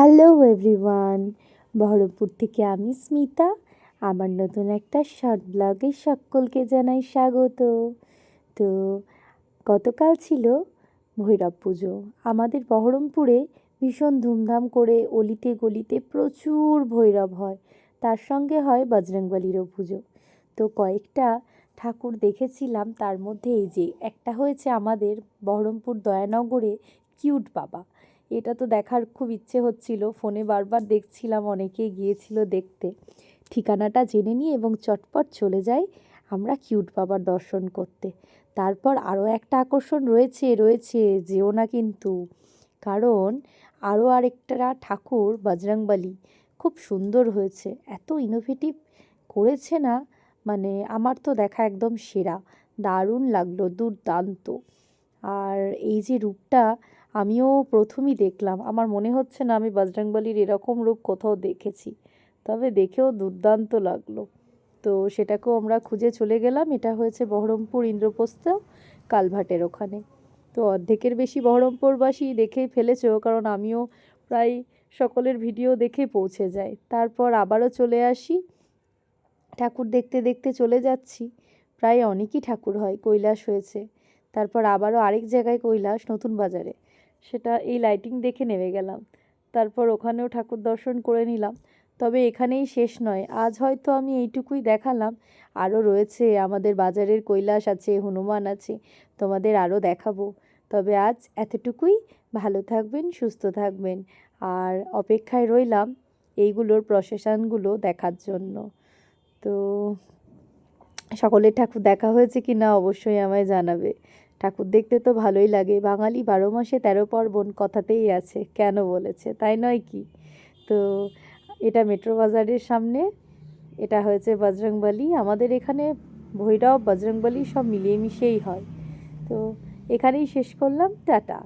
Hello everyone, Baharampur থেকে আমি স্মিতা। আমার নতুন একটা শর্ট ব্লগে সকলকে জানাই স্বাগত। তো গতকাল ছিল ভৈরব পুজো। আমাদের বহরমপুরে ভীষণ ধুমধাম করে অলিতে গলিতে প্রচুর ভৈরব হয়। তার সঙ্গে হয় বজরংবলীরও পুজো। তো কয়েকটা ঠাকুর দেখেছিলাম, তার মধ্যে এই যে একটা হয়েছে আমাদের বহরমপুর দয়ানগরে কিউট বাবা। এটা তো দেখার খুব ইচ্ছে হচ্ছিল। ফোনে বারবার দেখছিলাম, অনেকে গিয়েছিল দেখতে। ঠিকানাটা জেনে নিই এবং চটপট চলে যাই আমরা কিউট বাবার দর্শন করতে। তারপর আরও একটা আকর্ষণ রয়েছে রয়েছে, যেও না কিন্তু। কারণ আরও আরেকটা ঠাকুর, বজরংবলী, খুব সুন্দর হয়েছে। এত ইনোভেটিভ করেছে না মানে আমার তো দেখা একদম সেরা। দারুণ লাগল, দুর্দান্ত। আর এই যে রূপটা আমিও প্রথমই দেখলাম। আমার মনে হচ্ছে না আমি বজরংবলীর এরকম রূপ কোথাও দেখেছি। তবে দেখেও দুর্দান্ত লাগল। তো সেটাকেও আমরা খুঁজে চলে গেলাম। এটা হয়েছে বহরমপুর ইন্দ্রপ্রস্থ কালভাটের ওখানে। তো অর্ধেকের বেশি বহরমপুরবাসী দেখেই ফেলেছো, কারণ আমিও প্রায় সকলের ভিডিও দেখে পৌঁছে যাই। তারপর আবারও চলে আসি। ঠাকুর দেখতে দেখতে চলে যাচ্ছি। প্রায় অনেকই ঠাকুর হয়, কৈলাস হয়েছে। তারপর আবারও আরেক জায়গায় কৈলাস নতুন বাজারে। সেটা এই লাইটিং দেখে নেমে গেলাম। তারপর ওখানেও ঠাকুর দর্শন করে নিলাম। তবে এখানেই শেষ নয়, আজ হয়তো আমি এইটুকুই দেখালাম। আরও রয়েছে, আমাদের বাজারের কৈলাস আছে, হনুমান আছে, তোমাদের আরও দেখাবো। তবে আজ এতটুকুই। ভালো থাকবেন, সুস্থ থাকবেন। আর অপেক্ষায় রইলাম এইগুলোর প্রসেশনগুলো দেখার জন্য। তো সকলের ঠাকুর দেখা হয়েছে কি না অবশ্যই আমায় জানাবে। ঠাকুর দেখতে তো ভালোই লাগে। বাঙালি বারো মাসে তেরো পার্বণ কথাতেই আছে, কেন বলেছে? তাই নয় কি? তো এটা মেট্রো বাজারের সামনে, এটা হয়েছে বজরংবলী। আমাদের এখানে ভৈরব, বজরংবলী সব মিলিয়ে মিশিয়েই হয়। তো এখানেই শেষ করলাম। টাটা।